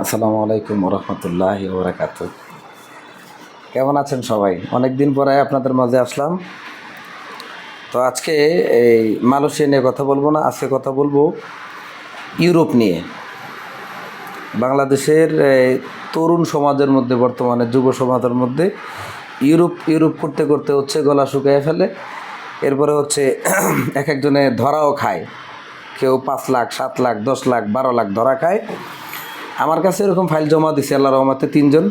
আসসালামু আলাইকুম রহমতুল্লাহ ওবরাকাত কেমন আছেন সবাই? অনেক দিন পরে আপনাদের মাঝে আসলাম। তো আজকে এই মালয়েশিয়া নিয়ে কথা বলব না, আজকে কথা বলব ইউরোপ নিয়ে। বাংলাদেশের তরুণ সমাজের মধ্যে, বর্তমানে যুব সমাজের মধ্যে ইউরোপ ইউরোপ করতে করতে হচ্ছে গলা শুকিয়ে ফেলে। এরপরে হচ্ছে এক একজনে ধরাও খায়। কেউ পাঁচ লাখ, সাত লাখ, দশ লাখ, বারো লাখ ধরা খায়। আমার কাছে এরকম ফাইল জমা দিছে আল্লাহ রহমতে তিনজন।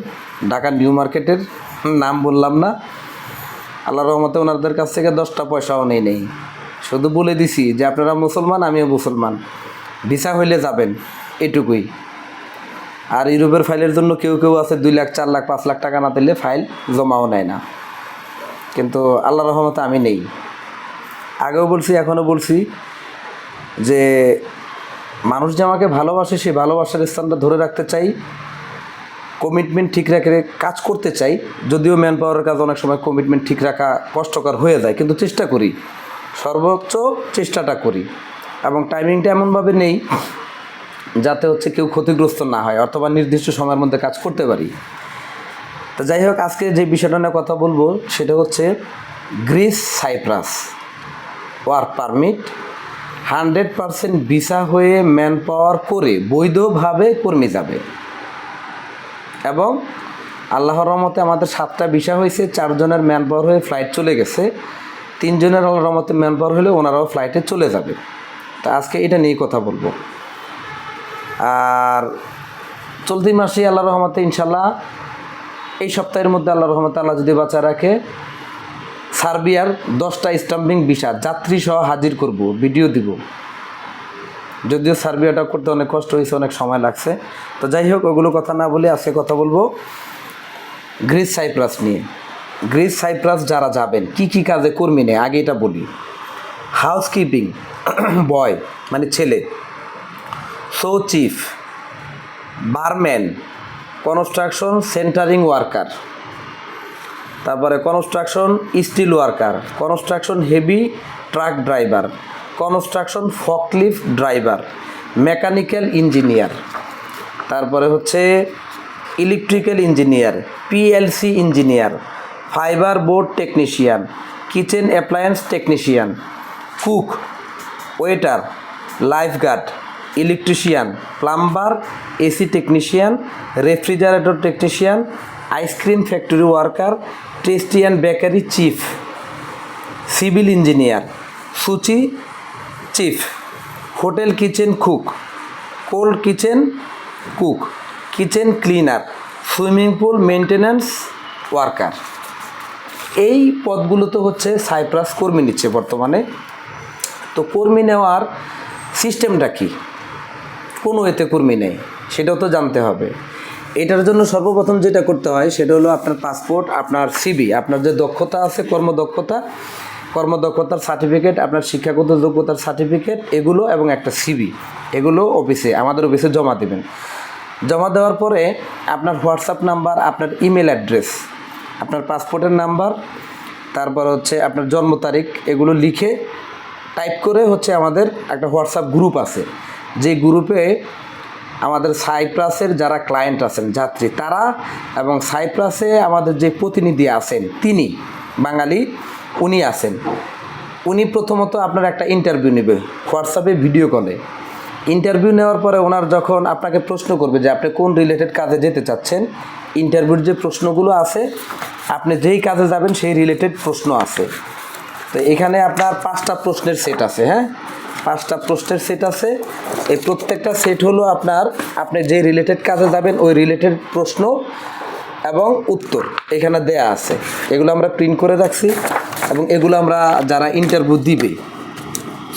ঢাকা নিউ মার্কেটের নাম বললাম না। আল্লাহ রহমতে ওনাদের কাছ থেকে দশটা পয়সাও নেই নেই। শুধু বলে দিছি যে আপনারা মুসলমান, আমিও মুসলমান। ভিসা হইলে যাবেন, এটুকুই। আর ইউরোপের ফাইলের জন্য কেউ কেউ আছে দুই লাখ, চার লাখ, পাঁচ লাখ টাকা না দিলে ফাইল জমাও নেয় না। কিন্তু আল্লাহ রহমতে আমি নেই। আগেও বলছি, এখনও বলছি যে মানুষ যে আমাকে ভালোবাসে, সেই ভালোবাসার স্থানটা ধরে রাখতে চাই কমিটমেন্ট ঠিক রেখে কাজ করতে চাই, যদিও ম্যান পাওয়ারের কাজ অনেক সময় কমিটমেন্ট ঠিক রাখা কষ্টকর হয়ে যায়, কিন্তু চেষ্টা করি। সর্বোচ্চ চেষ্টাটা করি। এবং টাইমিংটা এমনভাবে নেই যাতে হচ্ছে কেউ ক্ষতিগ্রস্ত না হয়, অথবা নির্দিষ্ট সময়ের মধ্যে কাজ করতে পারি। তো যাই হোক, আজকে যে বিষয়টা নিয়ে কথা বলব, সেটা হচ্ছে Greece Cyprus. Work permit hundred percent visa হয়ে ম্যান পাওয়ার করে বৈধভাবে কর্মী যাবে। এবং আল্লাহর রহমতে আমাদের সাতটা ভিসা হয়েছে, চারজনের ম্যান পাওয়ার হয়ে ফ্লাইট চলে গেছে। তিনজনের আল্লাহর রহমতে ম্যান পাওয়ার হলে ওনারাও ফ্লাইটে চলে যাবে। তা আজকে এটা নিয়ে কথা বলব। আর চলতি মাসে আল্লাহ রহমতে ইনশাল্লাহ এই সপ্তাহের মধ্যে আল্লাহ রহমতে আল্লাহ যদি বাঁচা রাখে সার্বিয়ার দশটা স্টাম্পিং ভিসা। যাত্রী সহ হাজির করব, ভিডিও দিব। যদিও সার্বিয়াটা করতে অনেক কষ্ট হয়েছে, অনেক সময় লাগছে। তো যাই হোক, ওগুলো কথা না বলে আজকে কথা বলব। গ্রিস সাইপ্রাস নিয়ে। গ্রিস সাইপ্রাস যারা যাবেন, কি কি কাজে কর্মী নেই আগে এটা বলি। হাউসকিপিং, বয় মানে ছেলে। So chef, barman, construction centering worker. তারপরে construction steel worker construction heavy truck driver construction forklift driver mechanical engineer তারপরে হচ্ছে electrical engineer PLC engineer fibre board technician kitchen appliance technician cook waiter lifeguard electrician plumber AC technician refrigerator technician ice cream factory worker tasty and bakery chef, civil engineer, sushi chef, hotel kitchen cook, cold kitchen cook, kitchen cleaner, swimming pool maintenance worker. এই পদগুলোতে হচ্ছে cypress কর্মী নিচ্ছে বর্তমানে। তো কর্মী নেওয়ার সিস্টেমটা কি? কোনো এতে কর্মী নেই, সেটাও তো জানতে হবে। এটার জন্য সর্বপ্রথম যেটা করতে হয়, সেটা হলো আপনার পাসপোর্ট আপনার সিবি আপনার যে দক্ষতা আছে, কর্মদক্ষতা, কর্মদক্ষতার সার্টিফিকেট আপনার শিক্ষাগত যোগ্যতার সার্টিফিকেট এগুলো এবং একটা সিবি এগুলো অফিসে আমাদের অফিসে জমা দেবেন। জমা দেওয়ার পরে আপনার হোয়াটসঅ্যাপ নাম্বার আপনার ইমেল অ্যাড্রেস আপনার পাসপোর্টের নাম্বার তারপর হচ্ছে আপনার জন্ম তারিখ, এগুলো লিখে টাইপ করে হচ্ছে আমাদের একটা হোয়াটসঅ্যাপ গ্রুপ আছে। যে গ্রুপে আমাদের সাইপ্রাসের যারা ক্লায়েন্ট আছেন, যাত্রী, তারা এবং সাইপ্রাসে আমাদের যে প্রতিনিধি আছেন, তিনি বাঙালি, উনি আছেন। উনি প্রথমত আপনার একটা ইন্টারভিউ নেবে হোয়াটসঅ্যাপে ভিডিও কলে ইন্টারভিউ নেওয়ার পরে ওনার যখন আপনাকে প্রশ্ন করবে যে আপনি কোন রিলেটেড কাজে যেতে চাচ্ছেন ইন্টারভিউর যে প্রশ্নগুলো আছে, আপনি যেই কাজে যাবেন সেই রিলেটেড প্রশ্ন আছে। তো এখানে আপনার পাঁচটা প্রশ্নের সেট আছে হ্যাঁ? পাঁচটা প্রশ্নের সেট আছে। এই প্রত্যেকটা সেট হলো আপনার, আপনি যে রিলেটেড কাজে যাবেন, ওই রিলেটেড প্রশ্ন এবং উত্তর এখানে দেয়া আছে। এগুলো আমরা প্রিন্ট করে রাখছি এবং এগুলো আমরা যারা ইন্টারভিউ দিবে,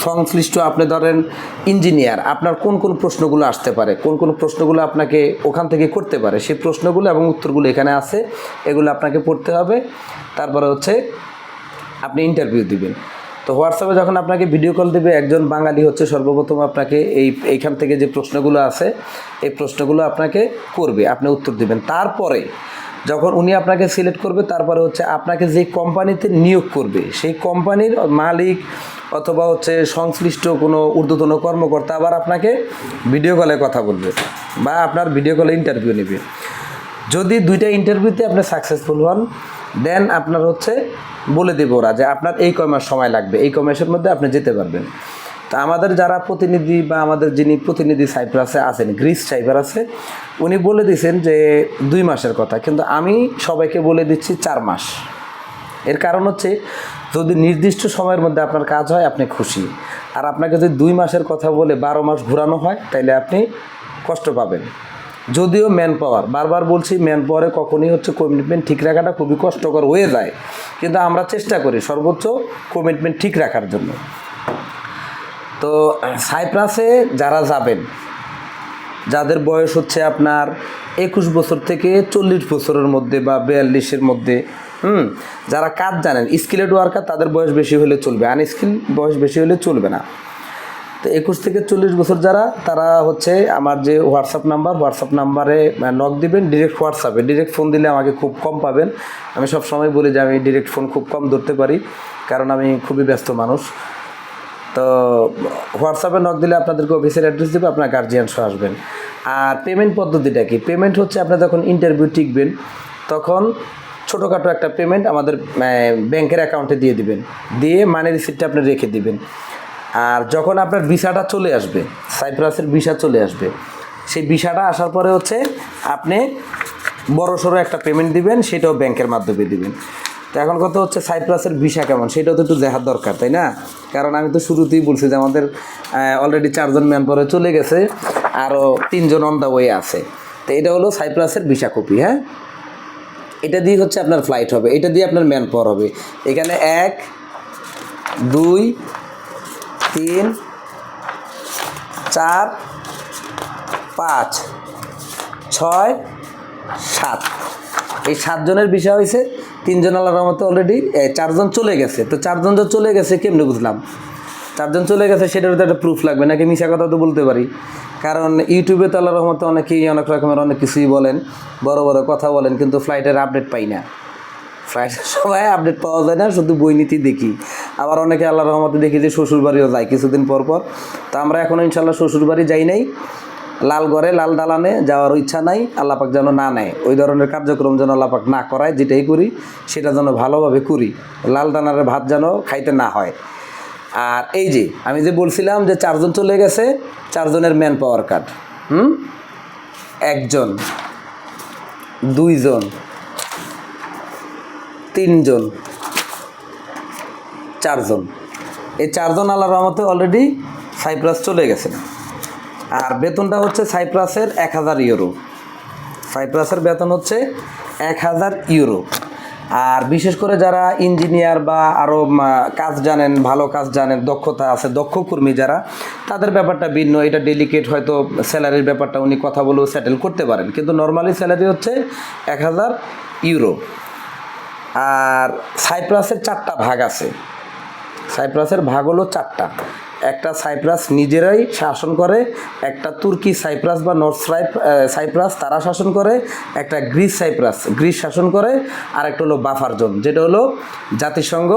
সংশ্লিষ্ট আপনি ধরেন ইঞ্জিনিয়ার আপনার কোন কোন প্রশ্নগুলো আসতে পারে, কোন কোন প্রশ্নগুলো আপনাকে ওখান থেকে করতে পারে, সেই প্রশ্নগুলো এবং উত্তরগুলো এখানে আছে, এগুলো আপনাকে পড়তে হবে। তারপরে হচ্ছে আপনি ইন্টারভিউ দিবেন। তো হোয়াটসঅ্যাপে যখন আপনাকে ভিডিও কল দেবে, একজন বাঙালি হচ্ছে সর্বপ্রথম আপনাকে এই, এইখান থেকে যে প্রশ্নগুলো আছে, এই প্রশ্নগুলো আপনাকে করবে, আপনি উত্তর দিবেন। তারপরে যখন উনি আপনাকে সিলেক্ট করবে, তারপরে হচ্ছে আপনাকে যে কোম্পানিতে নিয়োগ করবে, সেই কোম্পানির মালিক অথবা হচ্ছে সংশ্লিষ্ট কোনো ঊর্ধ্বতন কর্মকর্তা আবার আপনাকে ভিডিও কলে কথা বলবে বা আপনার ভিডিও কলে ইন্টারভিউ নেবে। যদি দুইটা ইন্টারভিউতে আপনি সাকসেসফুল হন দেন আপনার হচ্ছে বলে দেবো ওরা যে আপনার এই কয় মাস সময় লাগবে। এই কয় মাসের মধ্যে আপনি যেতে পারবেন। তা আমাদের যারা প্রতিনিধি বা আমাদের যিনি প্রতিনিধি সাইপ্রাসে আছেন, গ্রিস সাইবার আছে, উনি বলে দিয়েছেন যে দুই মাসের কথা। কিন্তু আমি সবাইকে বলে দিচ্ছি চার মাস। এর কারণ হচ্ছে যদি নির্দিষ্ট সময়ের মধ্যে আপনার কাজ হয়, আপনি খুশি। আর আপনাকে যদি দুই মাসের কথা বলে বারো মাস ঘোরানো হয়, তাইলে আপনি কষ্ট পাবেন। যদিও ম্যান পাওয়ার বারবার বলছি ম্যান পাওয়ারে কখনই হচ্ছে কমিটমেন্ট ঠিক রাখাটা খুবই কষ্টকর হয়ে যায়। কিন্তু আমরা চেষ্টা করি সর্বোচ্চ কমিটমেন্ট ঠিক রাখার জন্য। তো সাইপ্রাসে যারা যাবেন, যাদের বয়স হচ্ছে আপনার একুশ বছর থেকে চল্লিশ বছরের মধ্যে বা বিয়াল্লিশের মধ্যে, হুম, যারা কাজ জানেন স্কিলেড ওয়ার্কার তাদের বয়স বেশি হলে চলবে আনস্কিল বয়স বেশি হলে চলবে না। তো একুশ থেকে চল্লিশ বছর যারা, তারা হচ্ছে আমার যে হোয়াটসঅ্যাপ নাম্বার হোয়াটসঅ্যাপ নাম্বারে নক দিবেন ডিরেক্ট হোয়াটসঅ্যাপে ডিরেক্ট ফোন দিলে আমাকে খুব কম পাবেন। আমি সব সময় বলি যে আমি ডিরেক্ট ফোন খুব কম ধরতে পারি, কারণ আমি খুবই ব্যস্ত মানুষ। তো হোয়াটসঅ্যাপে নক দিলে আপনাদেরকে অফিসের অ্যাড্রেস দেবে, আপনার গার্জিয়ান সহ আসবেন। আর পেমেন্ট পদ্ধতিটা কি? পেমেন্ট হচ্ছে আপনি যখন ইন্টারভিউ টিকবেন, তখন ছোটোখাটো একটা পেমেন্ট আমাদের ব্যাংকের অ্যাকাউন্টে দিয়ে দিবেন। দিয়ে মানি রিসিপ্টটা আপনি রেখে দিবেন। আর যখন আপনার ভিসাটা চলে আসবে, সাইপ্রাসের ভিসা চলে আসবে, সেই ভিসাটা আসার পরে হচ্ছে আপনি বড় সড়ো একটা পেমেন্ট দিবেন, সেটাও ব্যাংকের মাধ্যমে দিবেন। তো এখন কথা হচ্ছে সাইপ্রাসের ভিসা কেমন, সেটাও তো একটু দেখার দরকার, তাই না? কারণ আমি তো শুরুতেই বলছি যে আমাদের অলরেডি চারজন ম্যান পরে চলে গেছে, আরও তিনজন অন দ্য ওয়ে আছে। তো এটা হলো সাইপ্রাসের ভিসা কপি হ্যাঁ? এটা দিয়ে হচ্ছে আপনার ফ্লাইট হবে, এটা দিয়ে আপনার ম্যান পাওয়ার হবে। এখানে এক, দুই তিন, চার, পাঁচ, ছয়, সাত। এই সাতজনের বিষয় হয়েছে তিনজন আল্লাহর রহমতে অলরেডি চারজন চলে গেছে। তো চারজন তো চলে গেছে কেমনে বুঝলাম? চারজন চলে গেছে, সেটার একটা প্রুফ লাগবে, নাকি মিশা কথা তো বলতে পারি। কারণ ইউটিউবে তো আল্লাহর রহমতে অনেকেই অনেক রকমের অনেক কিছুই বলেন, বড় বড় কথা বলেন, কিন্তু ফ্লাইটের আপডেট পাই না। ফ্লাইটের সময় আপডেট পাওয়া যায় না, শুধু বই নীতি দেখি। আবার অনেকে আল্লাহ রহমতে দেখি যে শ্বশুরবাড়িও যায় কিছুদিন পর পর। তো আমরা এখনও ইনশাল্লাহ শ্বশুরবাড়ি যাই নাই। লাল ঘরে, লাল দালানে যাওয়ার ইচ্ছা নাই আল্লাপাক যেন না নেয়। ওই ধরনের কার্যক্রম যেন আল্লাপাক না করায়, যেটাই করি, সেটা যেন ভালোভাবে করি। লাল দানারের ভাত যেন খাইতে না হয়। আর এই যে, আমি যে বলছিলাম যে চারজন চলে গেছে, চারজনের ম্যান পাওয়ার কার্ড হুম? একজন, দুইজন তিনজন। চারজন। এই চারজন আল্লাহ রহমতে অলরেডি সাইপ্রাস চলে গেছে। আর বেতনটা হচ্ছে সাইপ্রাসের এক হাজার ইউরো সাইপ্রাসের বেতন হচ্ছে এক হাজার ইউরো আর বিশেষ করে যারা ইঞ্জিনিয়ার বা আরও কাজ জানেন, ভালো কাজ জানেন, দক্ষতা আছে, দক্ষ কর্মী যারা, তাদের ব্যাপারটা ভিন্ন। এটা ডেলিকেট হয়তো স্যালারির ব্যাপারটা উনি কথা বলেও সেটেল করতে পারেন। কিন্তু নর্মালি স্যালারি হচ্ছে এক হাজার ইউরো আর সাইপ্রাসের চারটা ভাগ আছে। সাইপ্রাসের ভাগ হলো চারটা। একটা সাইপ্রাস নিজেরাই শাসন করে, একটা তুর্কি সাইপ্রাস বা নর্থ সাইপ সাইপ্রাস তারা শাসন করে, একটা গ্রিস সাইপ্রাস গ্রিস শাসন করে আর একটা হলো বাফার জোন যেটা হলো জাতিসংঘ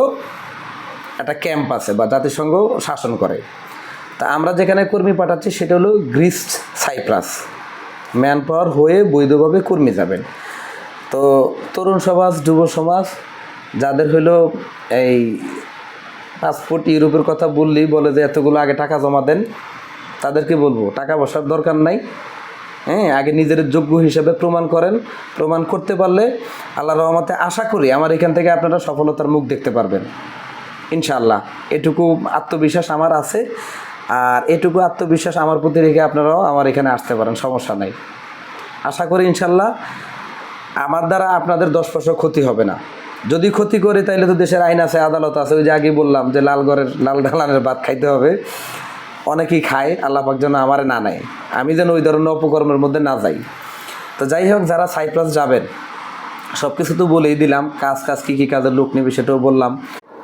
একটা ক্যাম্প আছে বা জাতিসংঘ শাসন করে। তা আমরা যেখানে কর্মী পাঠাচ্ছি, সেটা হলো গ্রিস সাইপ্রাস। ম্যান পাওয়ার হয়ে বৈধভাবে কর্মী যাবেন। তো তরুণ সমাজ, যুব সমাজ, যাদের হলো এই পাসপোর্ট ইউরোপের কথা বললেই বলে যে এতগুলো আগে টাকা জমা দেন, তাদেরকে বলব, টাকা পয়সার দরকার নাই। হ্যাঁ আগে নিজের যোগ্য হিসাবে প্রমাণ করেন। প্রমাণ করতে পারলে আল্লাহ রহমতে আশা করি আমার এখান থেকে আপনারা সফলতার মুখ দেখতে পারবেন। ইনশাল্লাহ এটুকু আত্মবিশ্বাস আমার আছে। আর এটুকু আত্মবিশ্বাস আমার প্রতি রেখে আপনারাও আমার এখানে আসতে পারেন, সমস্যা নাই। আশা করি ইনশাল্লাহ আমার দ্বারা আপনাদের দশ পয়সা ক্ষতি হবে না। যদি ক্ষতি করি তাহলে তো দেশের আইন আছে, আদালত আছে। ওই যে আগে বললাম যে লালগড়ের লাল ঢালানের ভাত খাইতে হবে। অনেকেই খায় আল্লাপাক যেন আমারে না নেয়। আমি যেন ওই ধরনের অপকর্মের মধ্যে না যাই। তো যাই হোক, যারা সাইপ্রাস যাবেন সব কিছু তো বলেই দিলাম, কাজ কাজ, কী কী কাজের লোক নেবে সেটাও বললাম।